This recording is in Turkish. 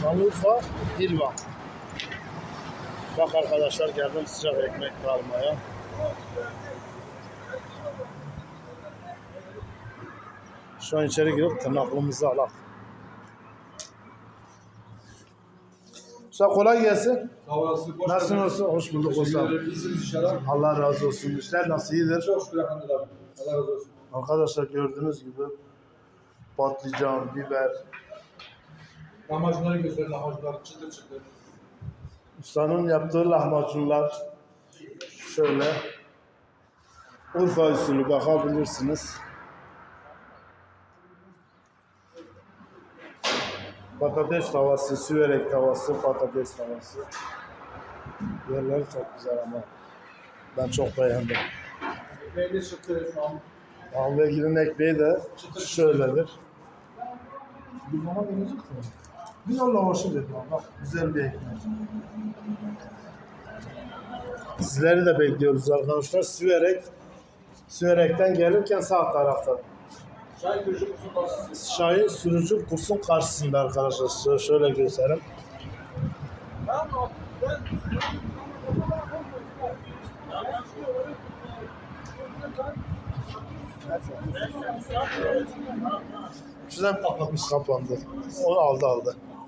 Şanlıurfa, Hilva. Bak arkadaşlar geldim sıcak ekmek almaya. Şu an içeri girip tırnaklımızı alak. Usta kolay gelsin. Sağ olasın. Hoş Nasılsın olsun? Hoş bulduk usta. ederim. İyisiniz inşallah. Allah razı olsun. İşler nasıl iyidir? Çok şükür elhamdülillah. Allah razı olsun. Arkadaşlar gördüğünüz gibi patlıcan, biber, Lahmacunları göster. Lahmacunlar çıtır çıtır. Ustanın yaptığı lahmacunlar şöyle Urfa usulü bakabilirsiniz. Patates tavası, süverek tavası, patates tavası. Yerleri çok güzel ama ben çok beğendim. Ekmeğimiz çıktı şu an. Ahmetgil'in ekmeği de şöyledir. Bir mama gelecek mi? Biz onunla hoşu dedim bak güzel bir ekmek. Sizleri de bekliyoruz arkadaşlar. Süverek, Süverek'ten gelirken sağ tarafta. Çay kırıcı kuzu pastası. Şahin sürücü kursun karşısında arkadaşlar. Şöyle, şöyle göstereyim. Şuradan kapatmış kapandı. Onu aldı aldı.